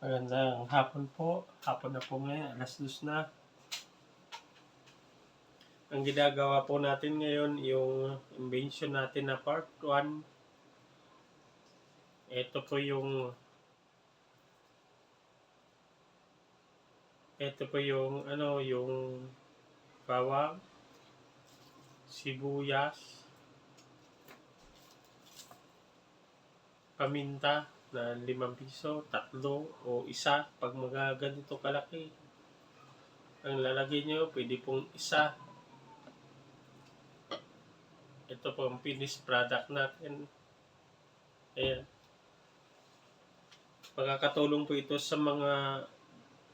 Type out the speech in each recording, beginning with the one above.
Magandang hapon po. Hapon na po ngayon. Alas dos na. Ang ginagawa po natin ngayon, yung invention natin na part 1. Ito po yung ito po yung ano, yung bawang, sibuyas, paminta na limang piso, tatlo o isa pag mga ganito kalaki. Ang lalagay nyo, pwede pong isa. Ito po ang finished product natin. Ayan. Pagkakatulong po ito sa mga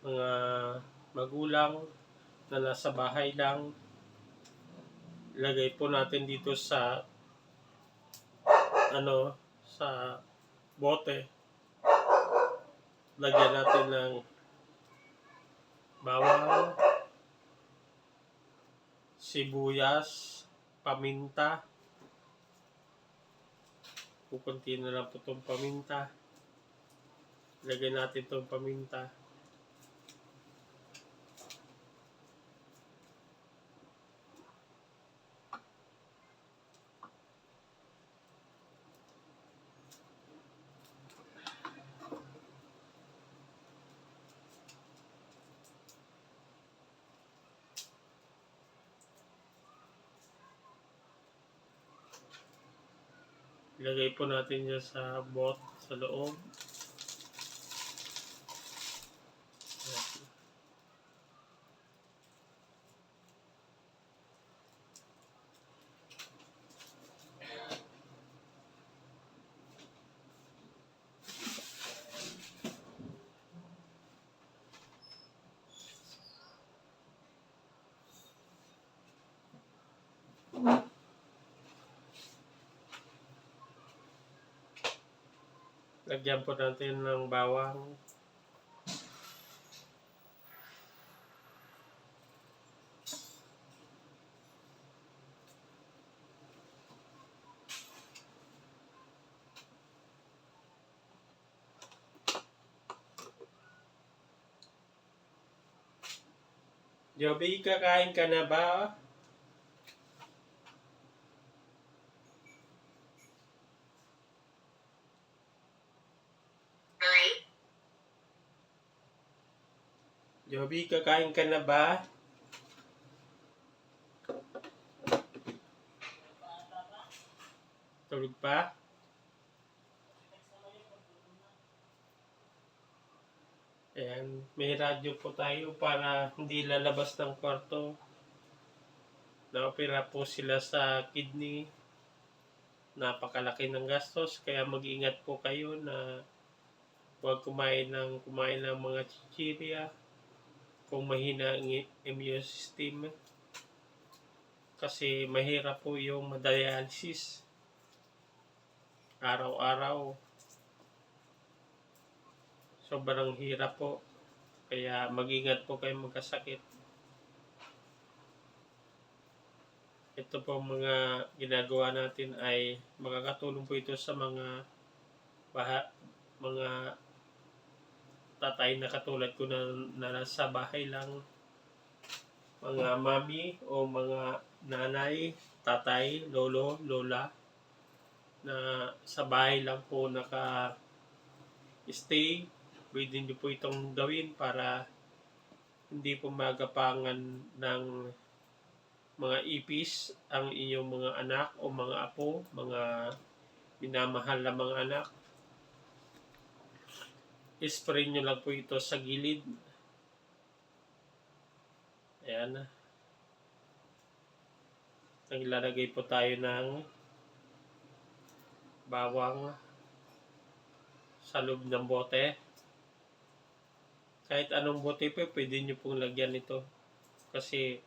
mga magulang na nasa bahay lang. Ilagay po natin dito sa ano sa bote. Lagyan natin ng bawang, sibuyas, paminta. Pupunti na lang po itong paminta. Lagyan natin itong paminta. Ilagay po natin yan sa bot sa loob. Lagyan po natin ng bawang. Joby, kakain ka na ba? Joby, kakain ka na ba? Tulog pa? Ayan, may radyo po tayo para hindi lalabas ng kwarto. Naopera po sila sa kidney. Napakalaki ng gastos, kaya mag-ingat po kayo na huwag kumain ng kumain ng mga chichirya kung mahina ang immune system. Kasi mahirap po yung dialysis araw-araw. Sobrang hirap po. Kaya mag-ingat po kayo magkasakit. Ito po mga ginagawa natin ay makakatulong po ito sa mga baha, mga tatay na katulad ko na, na nasa bahay lang. Mga mami o mga nanay, tatay, lolo, lola na sa bahay lang po naka stay pwede nyo po itong gawin para hindi po magapangan ng mga ipis ang inyong mga anak o mga apo, mga minamahal na mga anak spray nyo lang po ito sa gilid. Ayan. Naglalagay po tayo ng bawang sa loob ng bote. Kahit anong bote po, pwede nyo pong lagyan ito. Kasi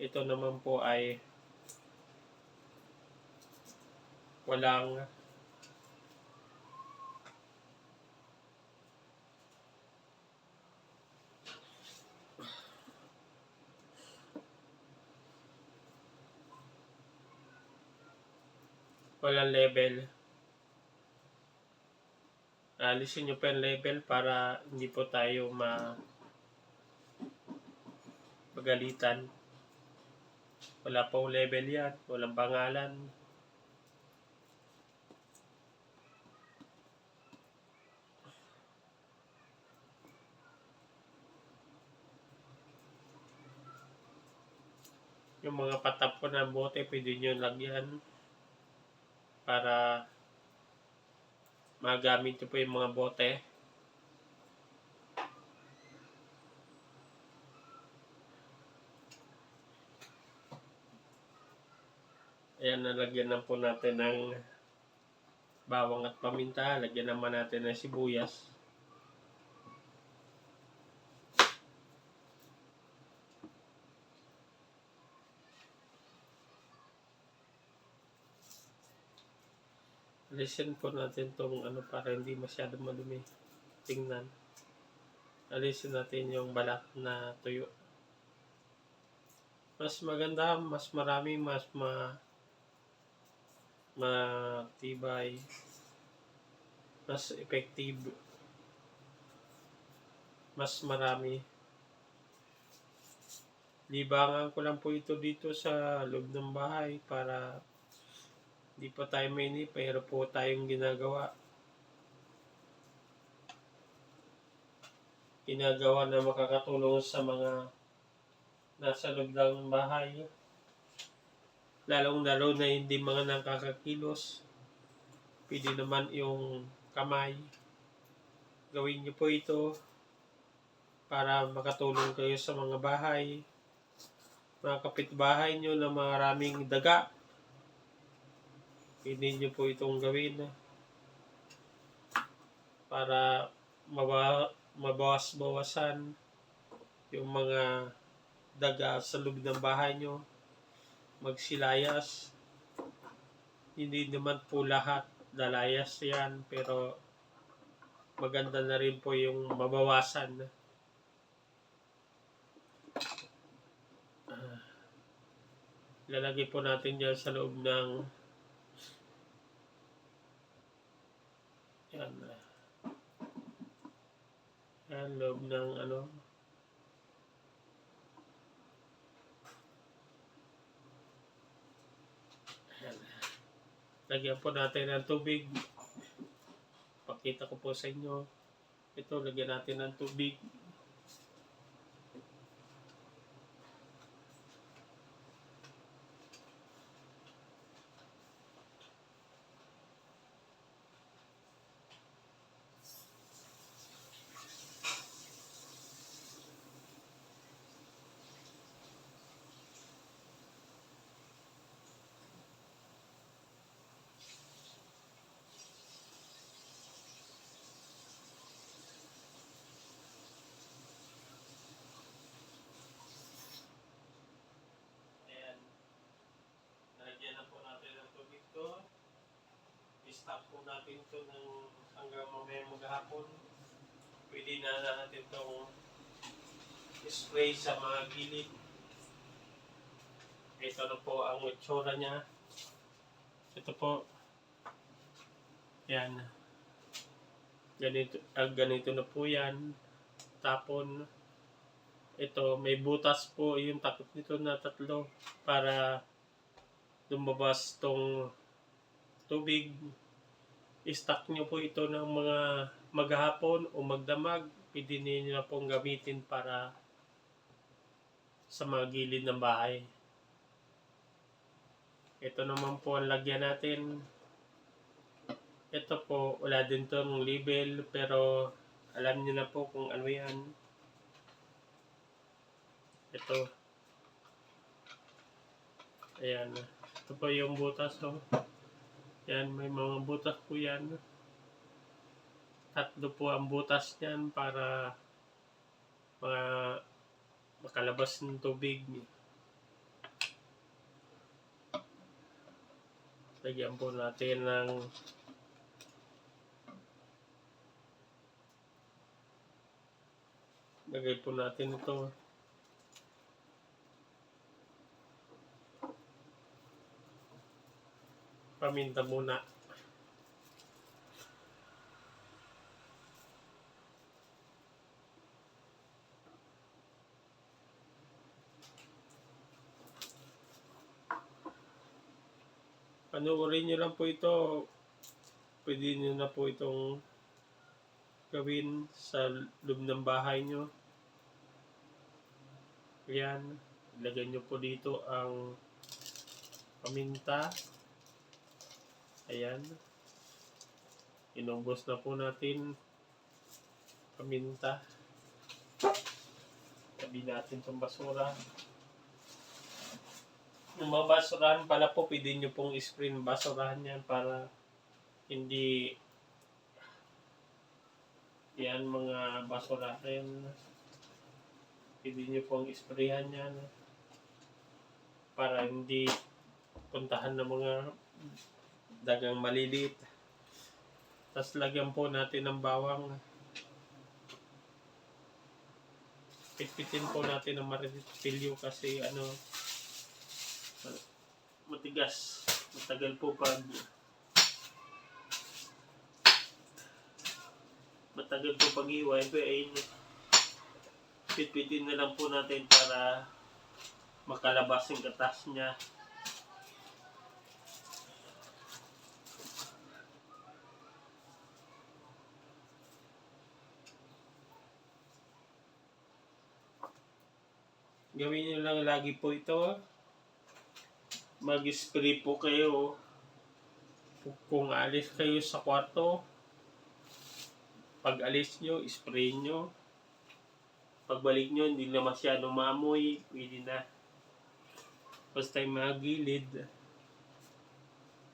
ito naman po ay walang walang level. alisin nyo pa yung level para hindi po tayo ma pagalitan. Wala pong level yan. Walang pangalan. Yung mga patap ko ng bote, pwede nyo lagyan para magamit nyo po yung mga bote. Ayan, nalagyan na po natin ng bawang at paminta. Lagyan naman natin ng sibuyas. Alisin po natin tong ano para hindi masyado madumi. Tingnan. Alisin natin yung balat na tuyo. Mas maganda, mas marami, mas ma matibay, mas effective, mas marami. Libangan ko lang po ito dito sa loob ng bahay para hindi pa tayo mainip, pero po tayong ginagawa. Ginagawa na makakatulong sa mga nasa loob ng bahay. Lalong lalo na hindi mga nakakakilos. Pwede naman yung kamay. Gawin niyo po ito para makatulong kayo sa mga bahay. Mga kapitbahay niyo na maraming daga. Pwede niyo po itong gawin para mabawa, mabawas-bawasan yung mga daga sa loob ng bahay nyo magsilayas. Hindi naman po lahat dalayas yan pero maganda na rin po yung mabawasan Ah, lalagay po natin dyan sa loob ng yan yan loob ng ano Ayan. Lagyan po natin ng tubig. Pakita ko po sa inyo. Ito, lagyan natin ng tubig. Ayan. Nalagyan na po natin ng tubig to. I-stop po natin to ng hanggang mamaya maghapon. Pwede na natin itong spray sa mga gilid. Ito na po ang itsura niya. Ito po. Yan. Ganito, ah, ganito na po yan. Tapon. Ito, may butas po yung takot nito na tatlo para lumabas tong tubig. I-stock nyo po ito ng mga maghapon o magdamag. Pwede ninyo na pong gamitin para sa mga gilid ng bahay. Ito naman po ang lagyan natin. Ito po, wala din tong label pero alam niyo na po kung ano yan. Ito. Ayan. Ito po yung butas. Oh. Yan, may mga butas po yan. Tatlo po ang butas niyan para mga makalabas ng tubig. Lagyan po natin ng Lagay po natin ito. paminta muna. Panoorin nyo lang po ito. Pwede nyo na po itong gawin sa loob ng bahay nyo. Ayan. Ilagay nyo po dito ang paminta. Paminta. Ayan. Inubos na po natin paminta. Tabi natin itong basura. Yung mga basurahan pala po, pwede nyo pong screen basurahan yan para hindi yan mga basura rin. Pwede nyo pong isprayan yan para hindi puntahan ng mga dagang maliliit. Tapos lagyan po natin ng bawang. Pitpitin po natin ng maripilyo kasi ano matigas. Matagal po pag matagal po pag-iway pero ay pitpitin na lang po natin para makalabas yung katas niya. Gawin nyo lang lagi po ito. Mag-spray po kayo. Kung alis kayo sa kwarto, pag alis nyo, spray nyo. Pagbalik nyo, hindi na masyado maamoy, pwede na. Basta yung mga gilid,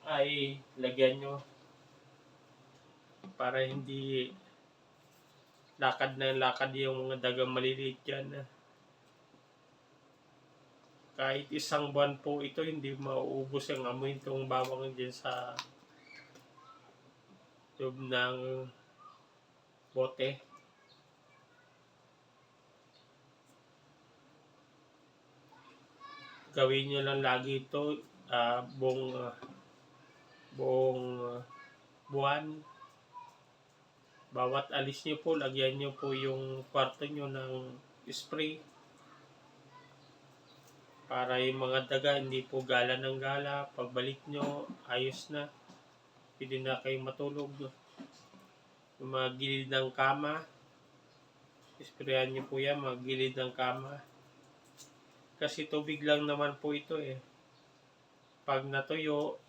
ay lagyan nyo para hindi lakad na lakad yung mga dagang maliliit dyan. Kahit isang buwan po ito, hindi mauubos ang amoy itong bawang dyan sa loob ng bote. Gawin nyo lang lagi ito ah, buong ah, buong ah, buwan. Bawat alis nyo po, lagyan nyo po yung kwarto nyo ng spray para yung mga daga hindi po gala ng gala. Pagbalik nyo, ayos na. Pwede na kayong matulog. Yung mga gilid ng kama, isprayan nyo po yan, mga gilid ng kama. Kasi tubig lang naman po ito eh. Pag natuyo,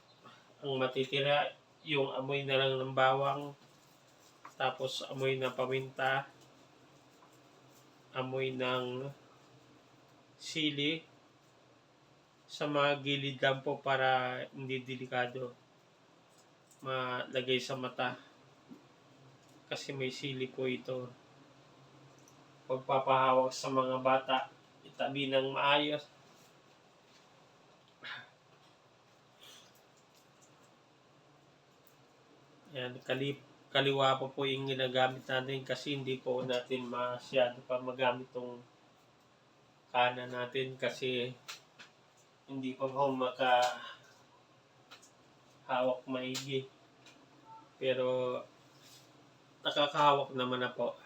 ang matitira, yung amoy na lang ng bawang, tapos amoy ng paminta, amoy ng sili, sa mga gilid lang po para hindi delikado malagay sa mata. Kasi may sili po ito. Pagpapahawak sa mga bata itabi ng maayos. Yan kalip kaliwa po po yung ginagamit natin kasi hindi po natin masyado pa magamit tong kanan natin kasi hindi pa ako maka hawak maigi. Pero nakakahawak naman na po.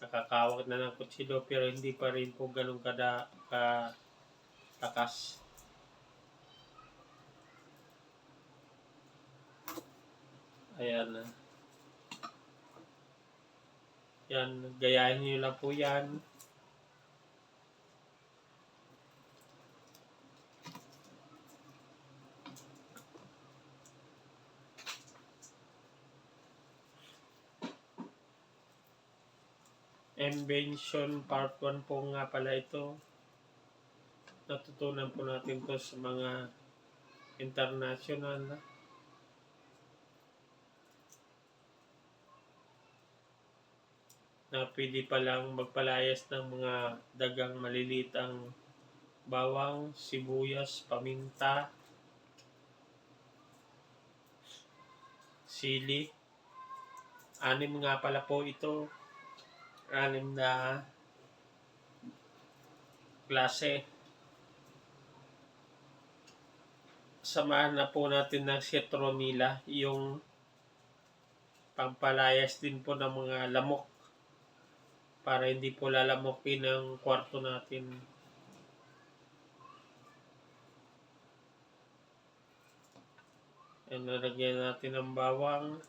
Nakakahawak na ng kutsilo pero hindi pa rin po ganun kada ka takas. Ayan na. Yan, gayahin nyo lang po yan. Invention Part 1 po nga pala ito. Natutunan po natin to sa mga international na. pwede palang magpalayas ng mga dagang maliliit ang bawang, sibuyas, paminta, sili. Anim nga pala po ito anim na klase. Samahan na po natin ng citronella, yung pampalayas din po ng mga lamok para hindi po lalamokin ang kwarto natin. Ayan, nalagyan natin ng bawang.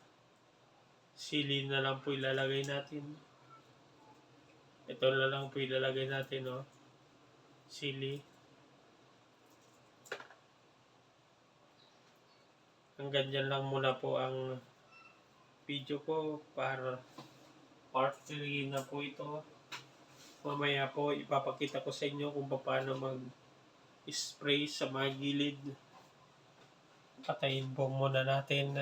Sili na lang po ilalagay natin. Ito na lang po ilalagay natin, no? Sili. Hanggang dyan lang muna po ang video ko para part 3 na po ito. Mamaya po ipapakita ko sa inyo kung paano mag-spray sa mga gilid. Patayin po muna natin